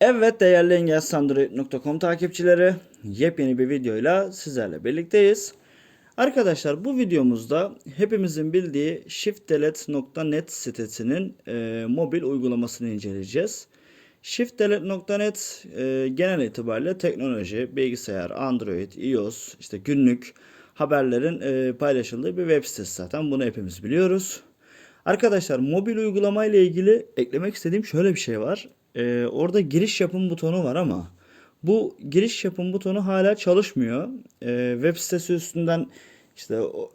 Evet değerli engelsandroid.com takipçileri yepyeni bir videoyla sizlerle birlikteyiz. Arkadaşlar bu videomuzda hepimizin bildiği shiftdelete.net sitesinin e, mobil uygulamasını inceleyeceğiz. Shiftdelete.net e, genel itibariyle teknoloji, bilgisayar, Android, iOS, işte günlük haberlerin e, paylaşıldığı bir web sitesi zaten bunu hepimiz biliyoruz. Arkadaşlar mobil uygulama ile ilgili eklemek istediğim şöyle bir şey var. Ee, orada giriş yapım butonu var ama bu giriş yapım butonu hala çalışmıyor. Ee, web sitesi üstünden işte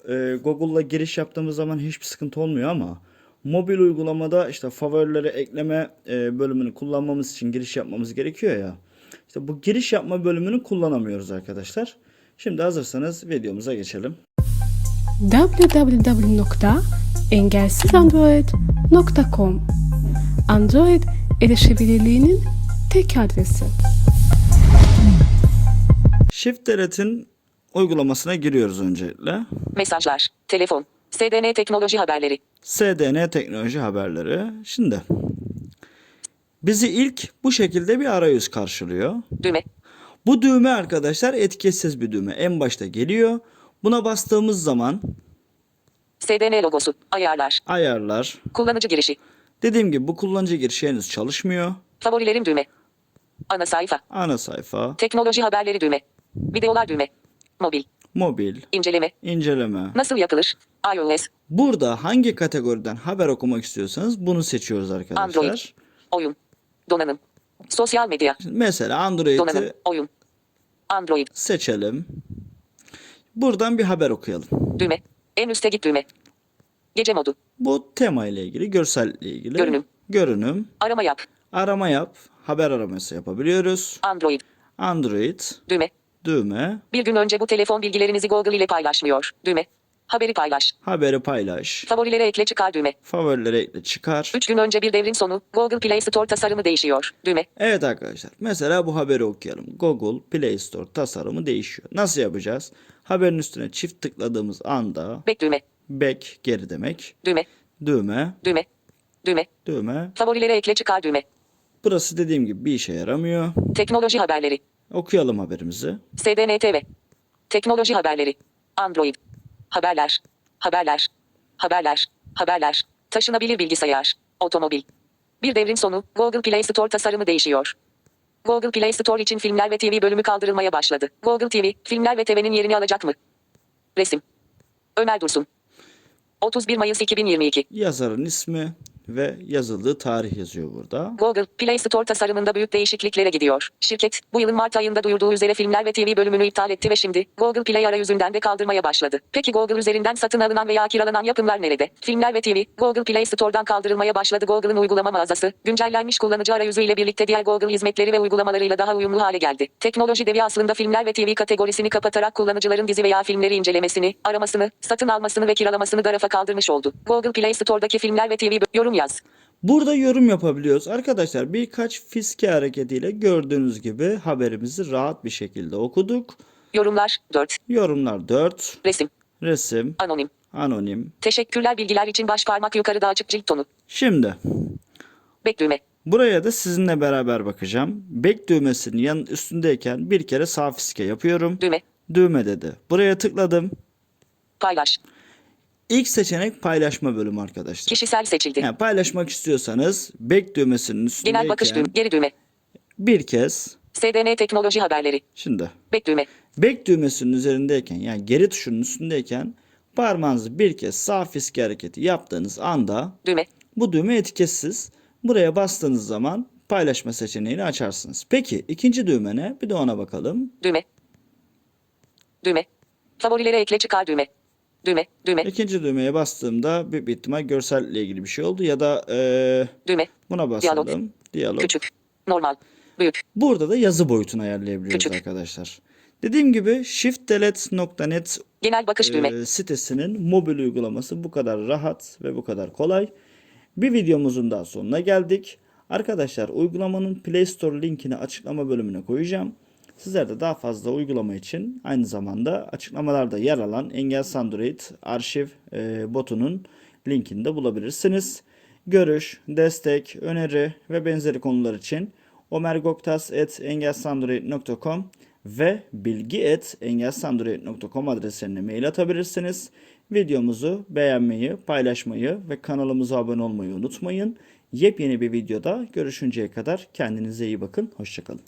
e, Google'la giriş yaptığımız zaman hiçbir sıkıntı olmuyor ama mobil uygulamada işte favorileri ekleme e, bölümünü kullanmamız için giriş yapmamız gerekiyor ya. İşte bu giriş yapma bölümünü kullanamıyoruz arkadaşlar. Şimdi hazırsanız videomuza geçelim. www.engelsizandroid.com Android erişebilirliğinin tek adresi. Shift Delete'in uygulamasına giriyoruz öncelikle. Mesajlar, telefon, SDN teknoloji haberleri, SDN teknoloji haberleri. Şimdi bizi ilk bu şekilde bir arayüz karşılıyor. düğme, Bu düğme arkadaşlar etiketsiz bir düğme. En başta geliyor. Buna bastığımız zaman SDN logosu, ayarlar, ayarlar. kullanıcı girişi, Dediğim gibi bu kullanıcı girişi henüz çalışmıyor. favorilerim düğme, ana sayfa, Ana sayfa, teknoloji haberleri düğme, videolar düğme, mobil, mobil, inceleme, inceleme. nasıl yapılır, iOS, Burada hangi kategoriden haber okumak istiyorsanız bunu seçiyoruz arkadaşlar. Android, oyun, donanım, sosyal medya, Mesela donanım, Android'i oyun, Android, seçelim. Buradan bir haber okuyalım. düğme, en üste git düğme, gece modu, Bu tema ile ilgili, görsel ile ilgili. Görünüm. Görünüm. arama yap, Arama yap. Haber araması yapabiliyoruz. Android, Android. düğme, Düğme. bir gün önce bu telefon bilgilerinizi Google ile paylaşmıyor, düğme, haberi paylaş, Haberi paylaş. favorilere ekle çıkar düğme, Favorilere ekle çıkar. 3 gün önce bir devrin sonu Google Play Store tasarımı değişiyor. Düğme. Evet arkadaşlar. Mesela bu haberi okuyalım. Google Play Store tasarımı değişiyor. Nasıl yapacağız? Haberin üstüne çift tıkladığımız anda Back düğme. Back geri demek. Düğme. Düğme. Düğme. Düğme. Düğme. Favorilere ekle çıkar düğme. Burası dediğim gibi bir işe yaramıyor. Teknoloji haberleri. Okuyalım haberimizi. SDN TV. Teknoloji haberleri. Android. Haberler. Haberler. Haberler. Haberler. Taşınabilir bilgisayar. Otomobil. Bir devrin sonu Google Play Store tasarımı değişiyor. Google Play Store için filmler ve TV bölümü kaldırılmaya başladı. Google TV, filmler ve TV'nin yerini alacak mı? Resim. Ömer Dursun. 31 Mayıs 2022. Yazarın ismi ve yazıldığı tarih yazıyor burada. Google Play Store tasarımında büyük değişikliklere gidiyor. Şirket, bu yılın Mart ayında duyurduğu üzere filmler ve TV bölümünü iptal etti ve şimdi Google Play arayüzünden de kaldırmaya başladı. Peki Google üzerinden satın alınan veya kiralanan yapımlar nerede? Filmler ve TV, Google Play Store'dan kaldırılmaya başladı. Google'ın uygulama mağazası, güncellenmiş kullanıcı arayüzüyle birlikte diğer Google hizmetleri ve uygulamalarıyla daha uyumlu hale geldi. Teknoloji devi aslında filmler ve TV kategorisini kapatarak kullanıcıların dizi veya filmleri incelemesini, aramasını, satın almasını ve kiralamasını da rafa kaldırmış oldu. Google Play Store'daki filmler ve TV yorum yaz. Burada yorum yapabiliyoruz. Arkadaşlar birkaç fiske hareketiyle gördüğünüz gibi haberimizi rahat bir şekilde okuduk. Yorumlar 4. Yorumlar 4. Resim. Resim. Anonim. Anonim. Teşekkürler bilgiler için baş parmak yukarıda açık cilt tonu. Şimdi Bek düğme. buraya da sizinle beraber bakacağım. Back düğmesinin yan üstündeyken bir kere sağ fiske yapıyorum. Düğme. Düğme dedi. Buraya tıkladım. Paylaş. İlk seçenek paylaşma bölümü arkadaşlar. Kişisel seçildi. Yani paylaşmak istiyorsanız back düğmesinin Genel bakış düğme. üstündeyken Geri düğme. bir kez SDN teknoloji haberleri. şimdi Bek düğme. Back düğmesinin üzerindeyken yani geri tuşunun üstündeyken parmağınızı bir kez sağ fiske hareketi yaptığınız anda Düğme. bu düğme etiketsiz. Buraya bastığınız zaman paylaşma seçeneğini açarsınız. Peki ikinci düğme ne? Bir de ona bakalım. Düğme. Düğme. Favorilere ekle çıkar düğme. Düğme. Düğme. İkinci düğmeye bastığımda büyük bir ihtimal görselle ilgili bir şey oldu ya da eee, Düğme. buna basalım. Diyalog. Küçük. Normal. Büyük. Burada da yazı boyutunu ayarlayabiliyoruz Küçük. arkadaşlar. Dediğim gibi shiftdelete.net Genel bakış düğme. e, sitesinin mobil uygulaması bu kadar rahat ve bu kadar kolay. Bir videomuzun daha sonuna geldik. Arkadaşlar uygulamanın Play Store linkini açıklama bölümüne koyacağım. Sizler de daha fazla uygulama için aynı zamanda açıklamalarda yer alan Engel Android arşiv e, botunun linkini de bulabilirsiniz. Görüş, destek, öneri ve benzeri konular için omergoktas.engelsandroid.com ve bilgi.engelsandroid.com adreslerine mail atabilirsiniz. Videomuzu beğenmeyi, paylaşmayı ve kanalımıza abone olmayı unutmayın. Yepyeni bir videoda görüşünceye kadar kendinize iyi bakın. Hoşçakalın.